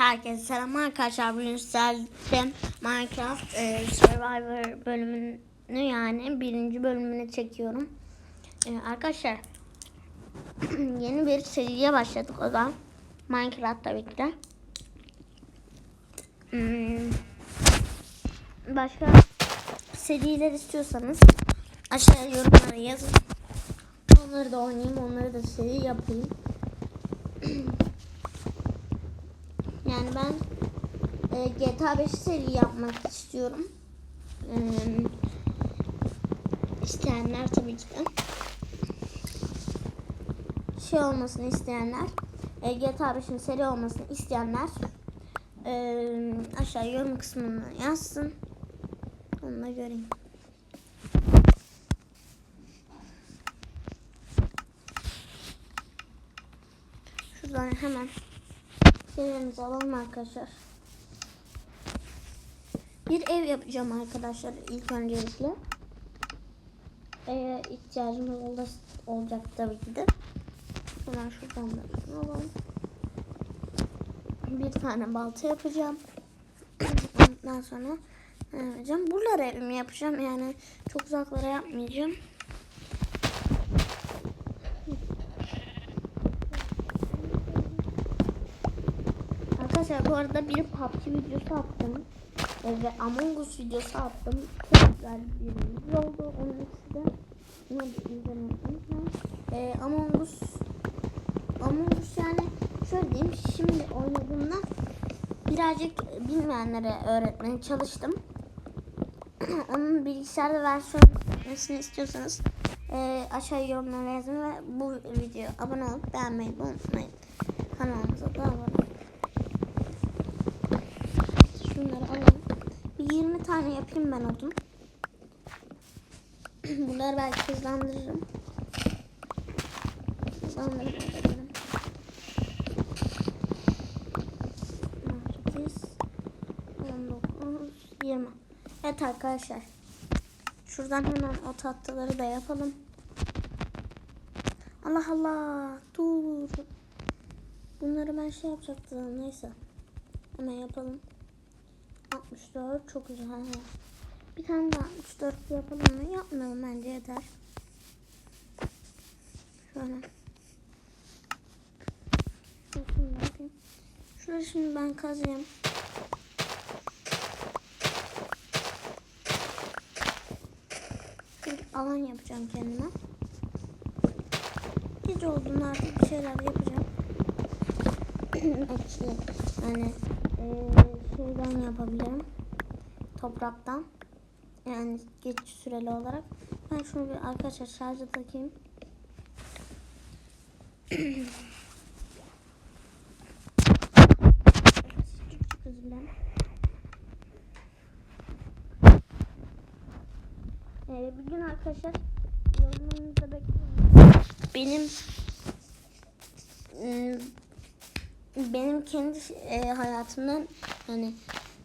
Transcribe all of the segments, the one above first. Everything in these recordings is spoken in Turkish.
Herkese selam arkadaşlar. Bugün sizlerle Minecraft e, Survivor bölümünü yani birinci bölümünü çekiyorum. E, arkadaşlar yeni bir seriye başladık o da Minecraft tabii ki de. Hmm, başka seriler istiyorsanız aşağıya yorumlara yazın. Onları da oynayayım, onları da seri yapayım. Yani ben e, GTA 5 seri yapmak istiyorum. E, isteyenler tabii ki de. Şey olmasını isteyenler, e, GTA 5'in seri olmasını isteyenler e, aşağı yorum kısmına yazsın. Onu da göreyim. Şuradan hemen Şeylerimizi alalım arkadaşlar. Bir ev yapacağım arkadaşlar ilk öncelikle. Eve ihtiyacımız ol- olacak tabii ki de. Hemen şuradan da şunu alalım. Bir tane balta yapacağım. Ondan sonra ne yapacağım? Buralara evimi yapacağım. Yani çok uzaklara yapmayacağım. Arkadaşlar bu arada bir PUBG videosu attım. E, ve Among Us videosu attım. Çok güzel bir video oldu. Onun ikisi de bunu da izlemeyi unutmayın. E, Among Us Among Us yani şöyle diyeyim. Şimdi oynadığımda birazcık bilmeyenlere öğretmeye çalıştım. Onun bilgisayarda versiyonunu istiyorsanız e, aşağı yorumlara yazın ve bu videoya abone olup beğenmeyi unutmayın. Kanalımıza da abone olun. Şunları alalım. Bir 20 tane yapayım ben odun. Bunları belki hızlandırırım. Hızlandırırım. 8 19 20 Evet arkadaşlar. Şuradan hemen o tatlıları da yapalım. Allah Allah. Dur. Bunları ben şey yapacaktım. Neyse. Hemen yapalım. 64 çok güzel. Bir tane daha 64 yapalım mı? Yapmayalım bence yeter. Şöyle. Şunu. Şurayı şimdi ben kazıyım. Bir alan yapacağım kendime. Gece olduğunda artık bir şeyler yapacağım. Yani eee, şeyden yapabilirim. Topraktan. Yani geç süreli olarak. Ben şunu bir arkadaşlar şarja takayım. Ee, bir gün arkadaşlar da bekliyorum. Benim ım, benim kendi e, hayatımdan hani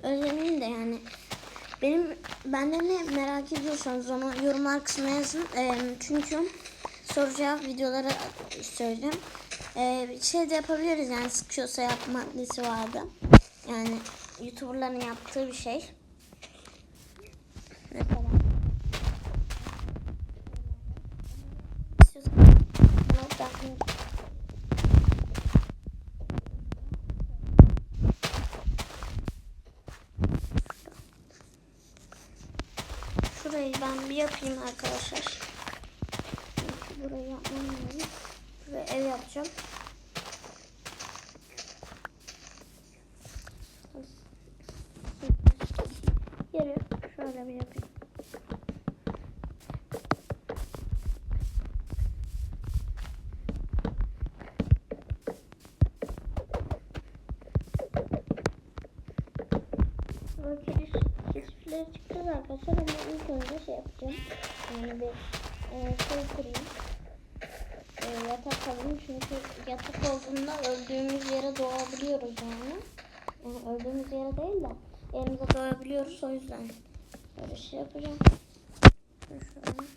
özelliğim de yani benim benden ne merak ediyorsanız onu yorumlar kısmına yazın. E, çünkü soru cevap videoları söyleyeceğim. E, şey de yapabiliriz yani sıkıyorsa yapma maddesi vardı. Yani YouTuber'ların yaptığı bir şey. Mesela. İstiyorsan- Ama ben- Şurayı ben bir yapayım arkadaşlar. Burayı yapmam lazım. Buraya ev yapacağım. Yeri şöyle bir yapayım. Böyle kiriş, kirişleri çıkacağız arkadaşlar ama ilk önce şey yapacağım. Yani bir e, şey kurayım. E, yatak alayım çünkü yatak olduğunda öldüğümüz yere doğabiliyoruz yani. Yani öldüğümüz yere değil de yerimize doğabiliyoruz o yüzden böyle şey yapacağım. Şöyle.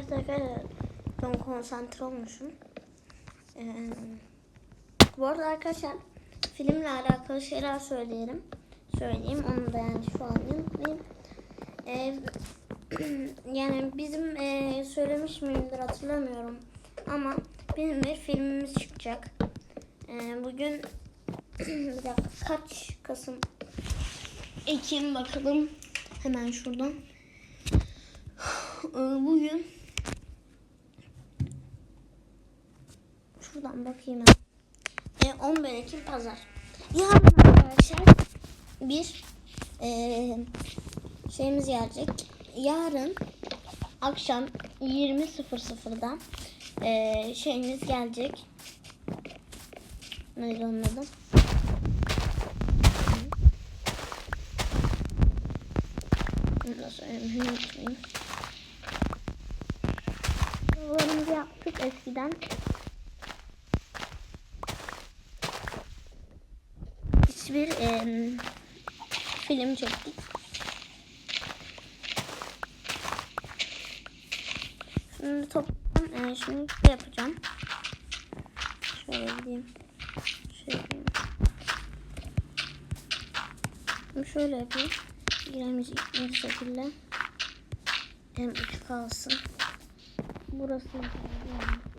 Evet arkadaşlar ben konsantre olmuşum. Ee, bu arada arkadaşlar filmle alakalı şeyler söyleyelim. Söyleyeyim onu da yani şu an unutmayayım. Ee, yani bizim e, söylemiş miyimdir hatırlamıyorum. Ama bizim bir filmimiz çıkacak. Ee, bugün bir dakika kaç Kasım? Ekim bakalım. Hemen şuradan. Ee, Bugün şuradan bakayım. Ee, 11 Ekim Pazar. Yarın arkadaşlar bir ee, şeyimiz gelecek. Yarın akşam 20.00'da ee, şeyimiz gelecek. Neydi onun adı? Söylemeyi unutmayayım. Videolarımızı yaptık eskiden. Film çektik. Şimdi toplam e, şimdi şey yapacağım. Şöyle gideyim. Şey yapayım. Şöyle yapayım. Giremeyecek bir şekilde. Hem uç kalsın. Burası yani.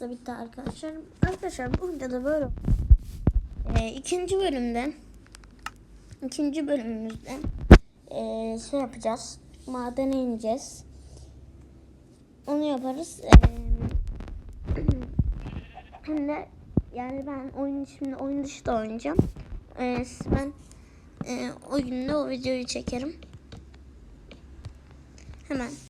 Da bitti arkadaşlar. Arkadaşlar bu videoda böyle. Ee, ikinci bölümde ikinci bölümümüzde ee, şey yapacağız. Madene ineceğiz. Onu yaparız. Ee, hem de yani ben oyun şimdi oyun dışı da oynayacağım. Ee, ben ee, o günde o videoyu çekerim. Hemen